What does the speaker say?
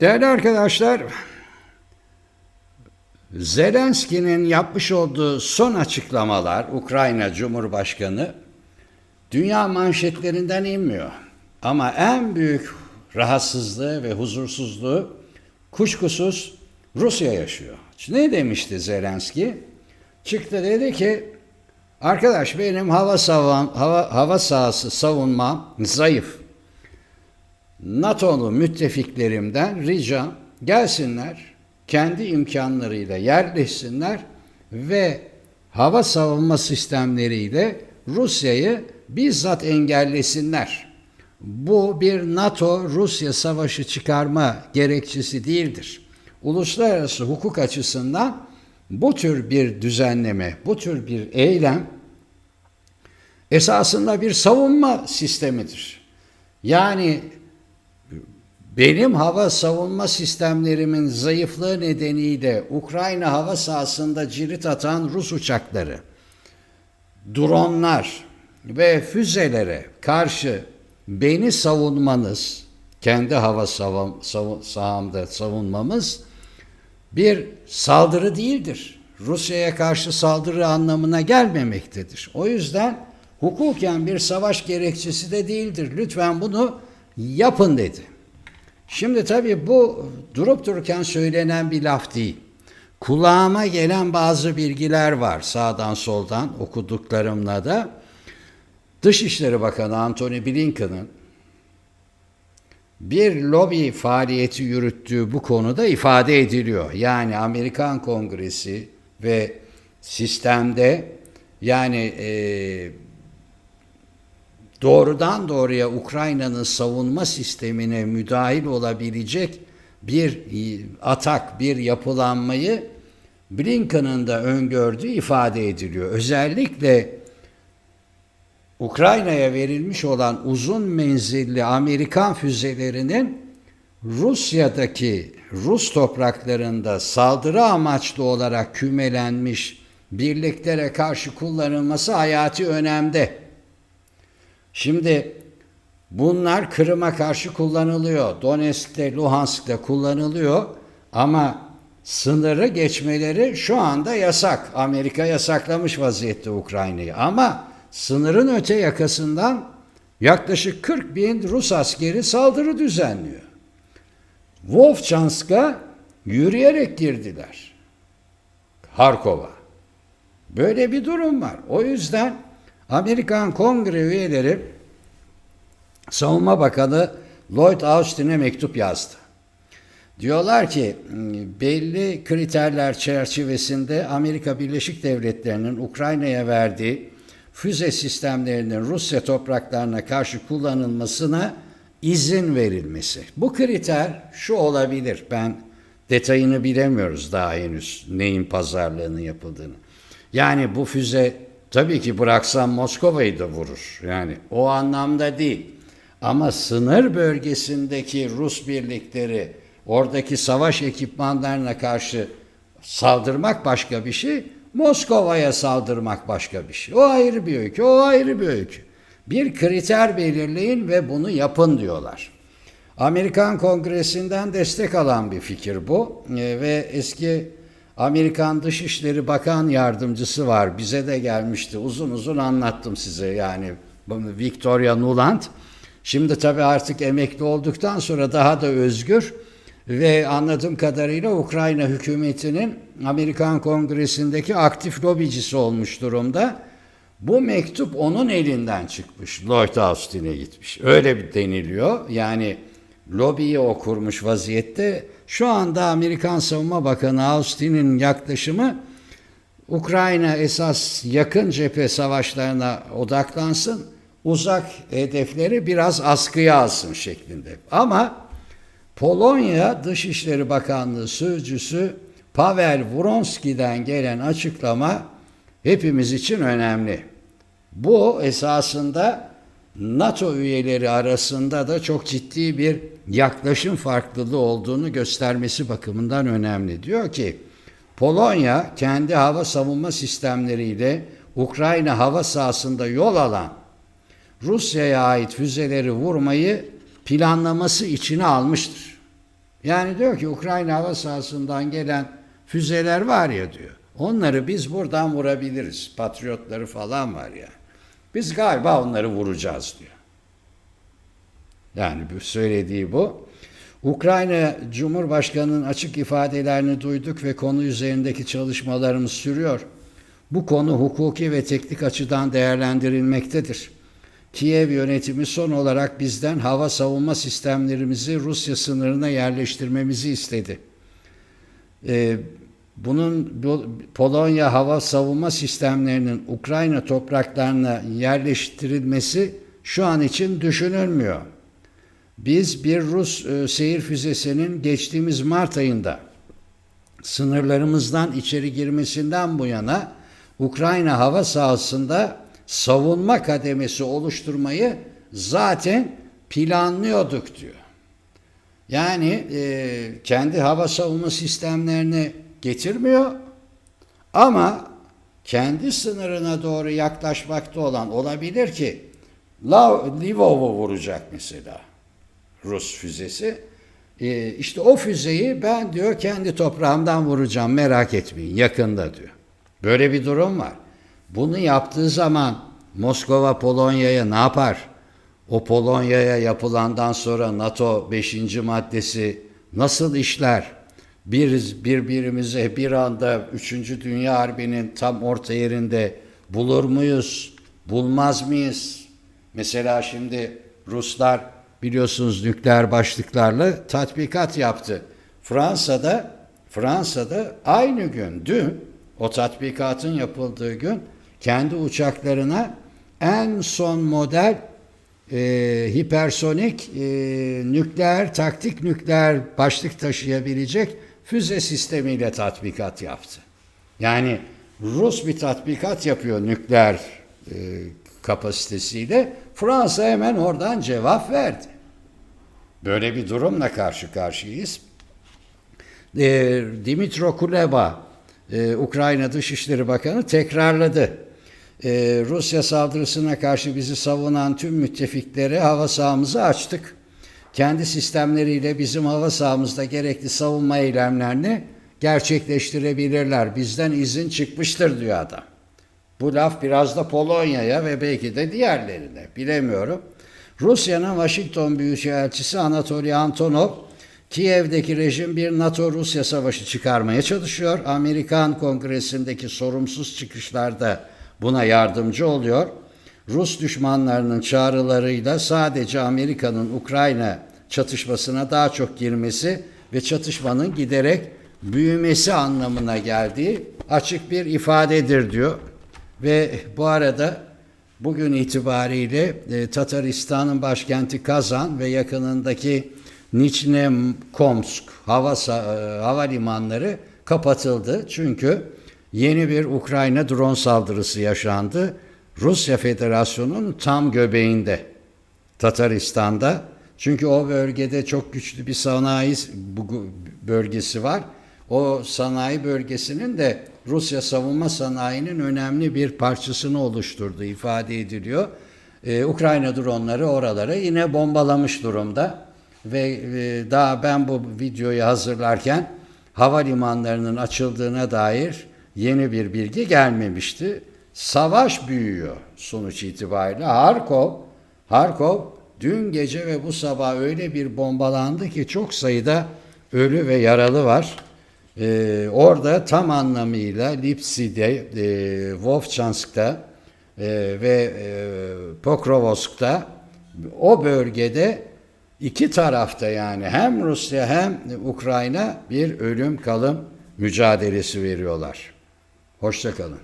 Değerli arkadaşlar, Zelenski'nin yapmış olduğu son açıklamalar, Ukrayna Cumhurbaşkanı, dünya manşetlerinden inmiyor. Ama en büyük rahatsızlığı ve huzursuzluğu kuşkusuz Rusya yaşıyor. Ne demişti Zelenski? Çıktı dedi ki, arkadaş benim hava, savan, hava, hava sahası savunmam zayıf. NATO'lu müttefiklerimden ricam gelsinler, kendi imkanlarıyla yerleşsinler ve hava savunma sistemleriyle Rusya'yı bizzat engellesinler. Bu bir NATO-Rusya savaşı çıkarma gerekçesi değildir. Uluslararası hukuk açısından bu tür bir düzenleme, bu tür bir eylem esasında bir savunma sistemidir. Yani benim hava savunma sistemlerimin zayıflığı nedeniyle Ukrayna hava sahasında cirit atan Rus uçakları, dronlar ve füzelere karşı beni savunmanız, kendi hava savun, savun, sahamda savunmamız bir saldırı değildir. Rusya'ya karşı saldırı anlamına gelmemektedir. O yüzden hukuken bir savaş gerekçesi de değildir. Lütfen bunu yapın dedi. Şimdi tabii bu durup dururken söylenen bir laf değil. Kulağıma gelen bazı bilgiler var sağdan soldan okuduklarımla da. Dışişleri Bakanı Antony Blinken'ın bir lobi faaliyeti yürüttüğü bu konuda ifade ediliyor. Yani Amerikan Kongresi ve sistemde yani e, doğrudan doğruya Ukrayna'nın savunma sistemine müdahil olabilecek bir atak, bir yapılanmayı Blinken'ın da öngördüğü ifade ediliyor. Özellikle Ukrayna'ya verilmiş olan uzun menzilli Amerikan füzelerinin Rusya'daki Rus topraklarında saldırı amaçlı olarak kümelenmiş birliklere karşı kullanılması hayati önemde. Şimdi bunlar Kırım'a karşı kullanılıyor. Donetsk'te, Luhansk'te kullanılıyor ama sınırı geçmeleri şu anda yasak. Amerika yasaklamış vaziyette Ukrayna'yı ama sınırın öte yakasından yaklaşık 40 bin Rus askeri saldırı düzenliyor. Wolfchansk'a yürüyerek girdiler. Harkova. Böyle bir durum var. O yüzden Amerikan Kongre üyeleri Savunma Bakanı Lloyd Austin'e mektup yazdı. Diyorlar ki belli kriterler çerçevesinde Amerika Birleşik Devletleri'nin Ukrayna'ya verdiği füze sistemlerinin Rusya topraklarına karşı kullanılmasına izin verilmesi. Bu kriter şu olabilir. Ben detayını bilemiyoruz daha henüz neyin pazarlığını yapıldığını. Yani bu füze tabii ki bıraksam Moskova'yı da vurur. Yani o anlamda değil. Ama sınır bölgesindeki Rus birlikleri oradaki savaş ekipmanlarına karşı saldırmak başka bir şey. Moskova'ya saldırmak başka bir şey. O ayrı bir öykü, o ayrı bir öykü. Bir kriter belirleyin ve bunu yapın diyorlar. Amerikan Kongresi'nden destek alan bir fikir bu e, ve eski Amerikan Dışişleri Bakan Yardımcısı var. Bize de gelmişti. Uzun uzun anlattım size yani Victoria Nuland. Şimdi tabii artık emekli olduktan sonra daha da özgür ve anladığım kadarıyla Ukrayna hükümetinin Amerikan Kongresi'ndeki aktif lobicisi olmuş durumda. Bu mektup onun elinden çıkmış. Lloyd Austin'e gitmiş. Öyle deniliyor. Yani lobiyi o kurmuş vaziyette. Şu anda Amerikan Savunma Bakanı Austin'in yaklaşımı Ukrayna esas yakın cephe savaşlarına odaklansın, uzak hedefleri biraz askıya alsın şeklinde. Ama Polonya Dışişleri Bakanlığı Sözcüsü Pavel Wronski'den gelen açıklama hepimiz için önemli. Bu esasında NATO üyeleri arasında da çok ciddi bir yaklaşım farklılığı olduğunu göstermesi bakımından önemli. Diyor ki Polonya kendi hava savunma sistemleriyle Ukrayna hava sahasında yol alan Rusya'ya ait füzeleri vurmayı planlaması içine almıştır. Yani diyor ki Ukrayna hava sahasından gelen füzeler var ya diyor. Onları biz buradan vurabiliriz. Patriotları falan var ya. Biz galiba onları vuracağız diyor. Yani söylediği bu. Ukrayna Cumhurbaşkanı'nın açık ifadelerini duyduk ve konu üzerindeki çalışmalarımız sürüyor. Bu konu hukuki ve teknik açıdan değerlendirilmektedir. Kiev yönetimi son olarak bizden hava savunma sistemlerimizi Rusya sınırına yerleştirmemizi istedi. Ee, bunun bu, Polonya hava savunma sistemlerinin Ukrayna topraklarına yerleştirilmesi şu an için düşünülmüyor. Biz bir Rus e, seyir füzesinin geçtiğimiz Mart ayında sınırlarımızdan içeri girmesinden bu yana Ukrayna hava sahasında savunma kademesi oluşturmayı zaten planlıyorduk diyor. Yani e, kendi hava savunma sistemlerini getirmiyor ama kendi sınırına doğru yaklaşmakta olan olabilir ki Lvov'u vuracak mesela Rus füzesi. E, işte o füzeyi ben diyor kendi toprağımdan vuracağım merak etmeyin yakında diyor. Böyle bir durum var. Bunu yaptığı zaman Moskova Polonya'ya ne yapar? O Polonya'ya yapılandan sonra NATO 5. maddesi nasıl işler? Bir, birbirimize bir anda 3. Dünya Harbi'nin tam orta yerinde bulur muyuz? Bulmaz mıyız? Mesela şimdi Ruslar biliyorsunuz nükleer başlıklarla tatbikat yaptı. Fransa'da Fransa'da aynı gün dün o tatbikatın yapıldığı gün kendi uçaklarına en son model e, hipersonik e, nükleer taktik nükleer başlık taşıyabilecek füze sistemiyle tatbikat yaptı. Yani Rus bir tatbikat yapıyor nükleer e, kapasitesiyle. Fransa hemen oradan cevap verdi. Böyle bir durumla karşı karşıyayız. E, Dimitro Kuleba, e, Ukrayna Dışişleri Bakanı tekrarladı. E, Rusya saldırısına karşı bizi savunan tüm müttefikleri hava sahamızı açtık. Kendi sistemleriyle bizim hava sahamızda gerekli savunma eylemlerini gerçekleştirebilirler. Bizden izin çıkmıştır diyor adam. Bu laf biraz da Polonya'ya ve belki de diğerlerine bilemiyorum. Rusya'nın Washington Büyükelçisi Anatoly Antonov, Kiev'deki rejim bir NATO-Rusya savaşı çıkarmaya çalışıyor. Amerikan Kongresi'ndeki sorumsuz çıkışlarda buna yardımcı oluyor. Rus düşmanlarının çağrılarıyla sadece Amerika'nın Ukrayna çatışmasına daha çok girmesi ve çatışmanın giderek büyümesi anlamına geldiği açık bir ifadedir diyor. Ve bu arada bugün itibariyle e, Tataristan'ın başkenti Kazan ve yakınındaki Nichnekomsk hava sa- e, havalimanları kapatıldı. Çünkü yeni bir Ukrayna drone saldırısı yaşandı. Rusya Federasyonu'nun tam göbeğinde Tataristan'da. Çünkü o bölgede çok güçlü bir sanayi bölgesi var. O sanayi bölgesinin de Rusya savunma sanayinin önemli bir parçasını oluşturduğu ifade ediliyor. Ee, Ukrayna dronları oralara yine bombalamış durumda ve e, daha ben bu videoyu hazırlarken havalimanlarının açıldığına dair yeni bir bilgi gelmemişti. Savaş büyüyor sonuç itibariyle. Harkov, Harkov dün gece ve bu sabah öyle bir bombalandı ki çok sayıda ölü ve yaralı var. Ee, orada tam anlamıyla Lipsi'de, e, Vovchansk'ta e, ve e, Pokrovsk'ta o bölgede iki tarafta yani hem Rusya hem Ukrayna bir ölüm kalım mücadelesi veriyorlar. Hoşçakalın.